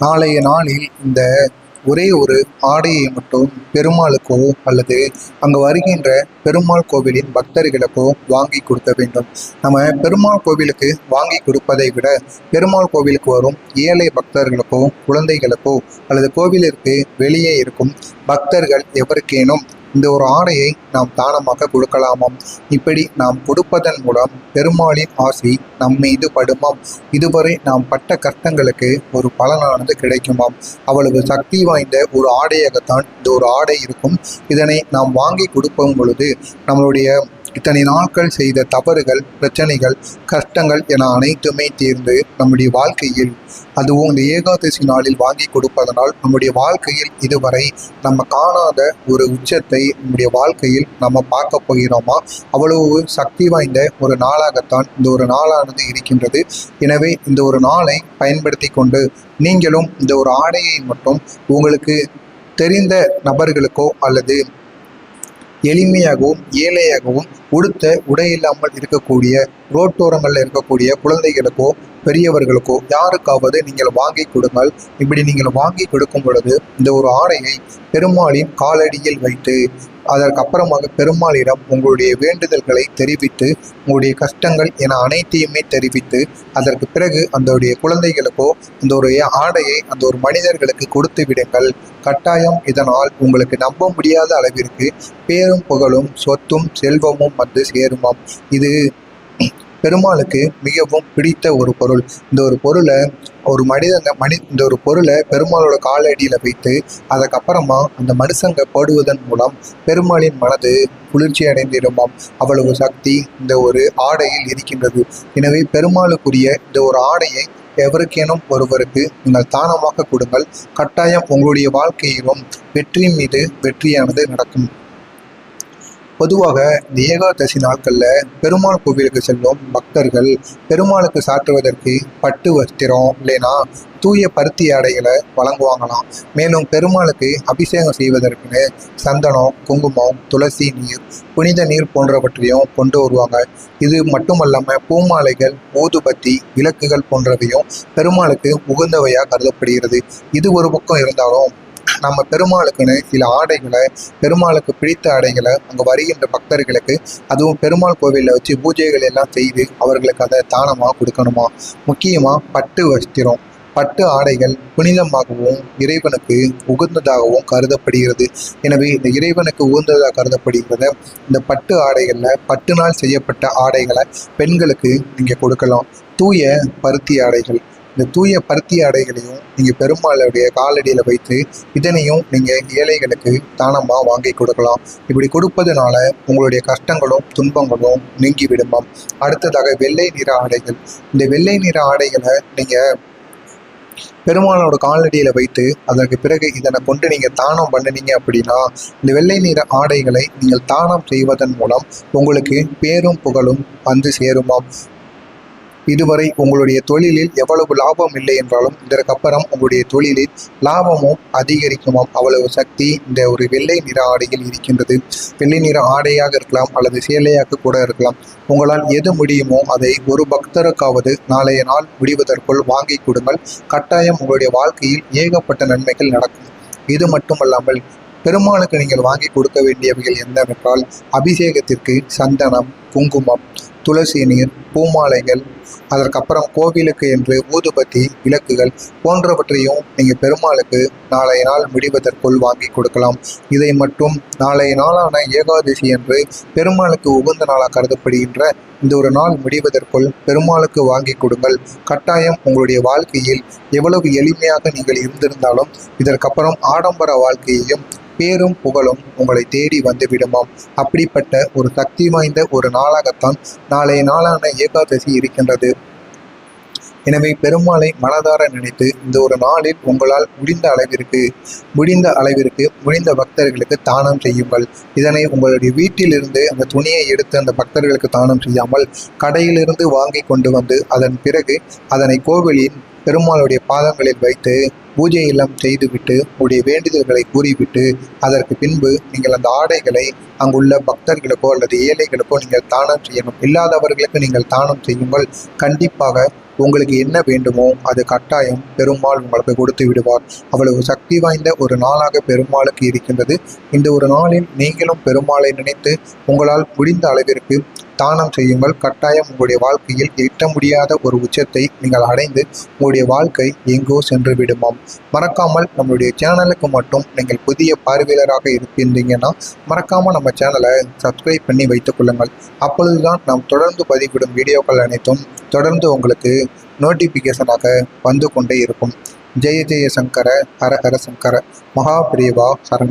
நாளைய நாளில் இந்த ஒரே ஒரு ஆடையை மட்டும் பெருமாளுக்கோ அல்லது அங்கு வருகின்ற பெருமாள் கோவிலின் பக்தர்களுக்கோ வாங்கி கொடுக்க வேண்டும். நம்ம பெருமாள் கோவிலுக்கு வாங்கி கொடுப்பதை விட பெருமாள் கோவிலுக்கு வரும் ஏழை பக்தர்களுக்கோ குழந்தைகளுக்கோ அல்லது கோவிலிற்கு வெளியே இருக்கும் பக்தர்கள் எவருக்கேனும் இந்த ஒரு ஆடையை நாம் தானமாக கொடுக்கலாமாம்? இப்படி நாம் கொடுப்பதன் மூலம் பெருமாளின் ஆசை நம் மீது படுமாம். இதுவரை நாம் பட்ட கஷ்டங்களுக்கு ஒரு பலனானது கிடைக்குமாம். அவ்வளவு சக்தி வாய்ந்த ஒரு ஆடையாகத்தான் இந்த ஒரு ஆடை இருக்கும். இதனை நாம் வாங்கி கொடுக்கும் பொழுது நம்மளுடைய இத்தனை நாட்கள் செய்த தவறுகள் பிரச்சனைகள் கஷ்டங்கள் என அனைத்துமே தீர்ந்து நம்முடைய வாழ்க்கையில் அதுவும் இந்த ஏகாதசி நாளில் வாங்கி கொடுப்பதனால் நம்முடைய வாழ்க்கையில் இதுவரை நம்ம காணாத ஒரு உச்சத்தை நம்முடைய வாழ்க்கையில் நம்ம பார்க்க போகிறோமா? அவ்வளவு சக்தி வாய்ந்த ஒரு நாளாகத்தான் இந்த ஒரு நாளானது இருக்கின்றது. எனவே இந்த ஒரு நாளை பயன்படுத்தி கொண்டு நீங்களும் இந்த ஒரு ஆடையை மட்டும் உங்களுக்கு தெரிந்த நபர்களுக்கோ அல்லது எளிமையாகவும் ஏழையாகவும் உடுத்த உடை இல்லாமல் இருக்கக்கூடிய ரோட்டோரங்களில் இருக்கக்கூடிய குழந்தைகளுக்கோ பெரியவர்களுக்கோ யாருக்காவது நீங்கள் வாங்கி கொடுங்கள். இப்படி நீங்கள் வாங்கி கொடுக்கும் பொழுது இந்த ஒரு ஆடையை பெருமாளின் காலடியில் வைத்து அதற்கப்புறமாக பெருமாளிடம் உங்களுடைய வேண்டுதல்களை தெரிவித்து உங்களுடைய கஷ்டங்கள் என அனைத்தையுமே தெரிவித்து அதற்கு பிறகு அந்த குழந்தைகளுக்கோ அந்த ஒரு ஆடையை அந்த ஒரு மனிதர்களுக்கு கொடுத்து விடுங்கள். கட்டாயம் இதனால் உங்களுக்கு நம்ப முடியாத அளவிற்கு பேரும் புகழும் சொத்தும் செல்வமும் வந்து சேருமாம். இது பெருமாளுக்கு மிகவும் பிடித்த ஒரு பொருள். இந்த ஒரு பொருளை ஒரு மனிதங்க மனி இந்த ஒரு பொருளை பெருமாளோட காலடியில் வைத்து அதுக்கப்புறமா அந்த மனுஷங்க போடுவதன் மூலம் பெருமாளின் மனது குளிர்ச்சி அடைந்திருமாம் அவ்வளவு சக்தி இந்த ஒரு ஆடையில் இருக்கின்றது. எனவே பெருமாளுக்குரிய இந்த ஒரு ஆடையை எவருக்கேனும் ஒருவருக்கு நீங்கள் தானமாக கொடுங்கள். கட்டாயம் உங்களுடைய வாழ்க்கையிலும் வெற்றியின் மீது வெற்றியானது நடக்கும். பொதுவாக இந்த ஏகாதசி நாட்களில் பெருமாள் கோவிலுக்கு செல்லும் பக்தர்கள் பெருமாளுக்கு சாற்றுவதற்கு பட்டு வஸ்திரம் இல்லைனா தூய பருத்தி ஆடைகளை வழங்குவாங்களாம். மேலும் பெருமாளுக்கு அபிஷேகம் செய்வதற்குன்னு சந்தனம் குங்குமம் துளசி நீர் புனித நீர் போன்றவற்றையும் கொண்டு வருவாங்க. இது மட்டுமல்லாமல் பூமாலைகள் ஊதுபத்தி விளக்குகள் போன்றவையும் பெருமாளுக்கு உகந்தவையாக கருதப்படுகிறது. இது ஒரு பக்கம் இருந்தாலும் நம்ம பெருமாளுக்குன்னு சில ஆடைகளை பெருமாளுக்கு பிடித்த ஆடைகளை அங்கே வருகின்ற பக்தர்களுக்கு அதுவும் பெருமாள் கோவிலில் வச்சு பூஜைகள் எல்லாம் செய்து அவர்களுக்கு அதை தானமாக கொடுக்கணுமா? முக்கியமாக பட்டு வஸ்திரம் பட்டு ஆடைகள் புனிதமாகவும் இறைவனுக்கு உகந்ததாகவும் கருதப்படுகிறது. எனவே இந்த இறைவனுக்கு உகந்ததாக கருதப்படுகிறத இந்த பட்டு ஆடைகளில் பட்டு நாள் செய்யப்பட்ட ஆடைகளை பெண்களுக்கு நீங்கள் கொடுக்கலாம். தூய பருத்தி ஆடைகள் இந்த தூய பருத்தி ஆடைகளையும் நீங்கள் பெருமாளுடைய காலடியில் வைத்து இதனையும் நீங்கள் ஏழைகளுக்கு தானமாக வாங்கி கொடுக்கலாம். இப்படி கொடுப்பதனால உங்களுடைய கஷ்டங்களும் துன்பங்களும் நீங்கி விடுமாம். அடுத்ததாக வெள்ளை நிற ஆடைகள். இந்த வெள்ளை நிற ஆடைகளை நீங்கள் பெருமாளோட காலடியில் வைத்து அதற்கு பிறகு இதனை கொண்டு நீங்கள் தானம் பண்ணினீங்க அப்படின்னா இந்த வெள்ளை நிற ஆடைகளை நீங்கள் தானம் செய்வதன் மூலம் உங்களுக்கு பேரும் புகழும் வந்து சேருமாம். இதுவரை உங்களுடைய தொழிலில் எவ்வளவு லாபம் இல்லை என்றாலும் இதற்கப்புறம் உங்களுடைய தொழிலில் லாபமும் அதிகரிக்குமாம் அவ்வளவு சக்தி இந்த ஒரு வெள்ளை நிற ஆடையில் இருக்கின்றது. வெள்ளை நிற ஆடையாக இருக்கலாம் அல்லது சேலையாக கூட இருக்கலாம். உங்களால் எது முடியுமோ அதை ஒரு பக்தருக்காவது நாளைய நாள் முடிவதற்குள் வாங்கி கொடுங்கள். கட்டாயம் உங்களுடைய வாழ்க்கையில் ஏகப்பட்ட நன்மைகள் நடக்கும். இது மட்டுமல்லாமல் பெருமாளுக்கு நீங்கள் வாங்கி கொடுக்க வேண்டியவைகள் என்னவென்றால் அபிஷேகத்திற்கு சந்தனம் குங்குமம் துளசி நீர் பூமாலைகள் அதற்கப்புறம் கோவிலுக்கு என்று ஊதுபத்தி விளக்குகள் போன்றவற்றையும் நீங்கள் பெருமாளுக்கு நாளைய நாள் முடிவதற்குள் வாங்கி கொடுக்கலாம். இதை மட்டும் நாளைய நாளான ஏகாதசி என்று பெருமாளுக்கு உகந்த நாளாக கருதப்படுகின்ற இந்த ஒரு நாள் முடிவதற்குள் பெருமாளுக்கு வாங்கி கொடுங்கள். கட்டாயம் உங்களுடைய வாழ்க்கையில் எவ்வளவு எளிமையாக நீங்கள் இருந்திருந்தாலும் இதற்கப்புறம் ஆடம்பர வாழ்க்கையையும் பேரும் புகழும் உங்களை தேடி வந்து விடுமாம். அப்படிப்பட்ட ஒரு சக்தி வாய்ந்த ஒரு நாளாகத்தான் நாளைய நாளான ஏகாதசி இருக்கின்றது. எனவே பெருமாளை மனதார நினைத்து இந்த ஒரு நாளில் உங்களால் முடிந்த அளவிற்கு முடிந்த அளவிற்கு முடிந்த பக்தர்களுக்கு தானம் செய்யுங்கள். இதனை உங்களுடைய வீட்டிலிருந்து அந்த துணியை எடுத்து அந்த பக்தர்களுக்கு தானம் செய்யாமல் கடையிலிருந்து வாங்கி கொண்டு வந்து அதன் பிறகு அதனை கோவிலின் பெருமாளுடைய பாதங்களில் வைத்து பூஜை இல்லம் செய்துவிட்டு உடைய வேண்டுதல்களை கூறிவிட்டு அதற்கு பின்பு நீங்கள் அந்த ஆடைகளை அங்குள்ள பக்தர்களுக்கோ அல்லது ஏழைகளுக்கோ நீங்கள் தானம் செய்யணும். இல்லாதவர்களுக்கு நீங்கள் தானம் செய்யுங்கள். கண்டிப்பாக உங்களுக்கு என்ன வேண்டுமோ அது கட்டாயம் பெருமாள் உங்களுக்கு கொடுத்து விடுவார். அவ்வளவு சக்தி வாய்ந்த ஒரு நாளாக பெருமாளுக்கு இருக்கின்றது. இந்த ஒரு நாளில் நீங்களும் பெருமாளை நினைத்து உங்களால் முடிந்த அளவிற்கு தானம் செய்யுங்கள். கட்டாயம் உங்களுடைய வாழ்க்கையில் எட்ட முடியாத ஒரு உச்சத்தை நீங்கள் அடைந்து உங்களுடைய வாழ்க்கை எங்கோ சென்று விடுமாம். மறக்காமல் நம்மளுடைய சேனலுக்கு மட்டும் நீங்கள் புதிய பார்வையாளராக இருக்கின்றீங்கன்னா மறக்காமல் நம்ம சேனலை சப்ஸ்கிரைப் பண்ணி வைத்துக் கொள்ளுங்கள். அப்பொழுதுதான் நாம் தொடர்ந்து பதிவிடும் வீடியோக்கள் அனைத்தும் தொடர்ந்து உங்களுக்கு நோட்டிஃபிகேஷனாக வந்து கொண்டே இருக்கும். ஜெய ஜெய சங்கர ஹர ஹர சங்கர மகாபிரிவா சரண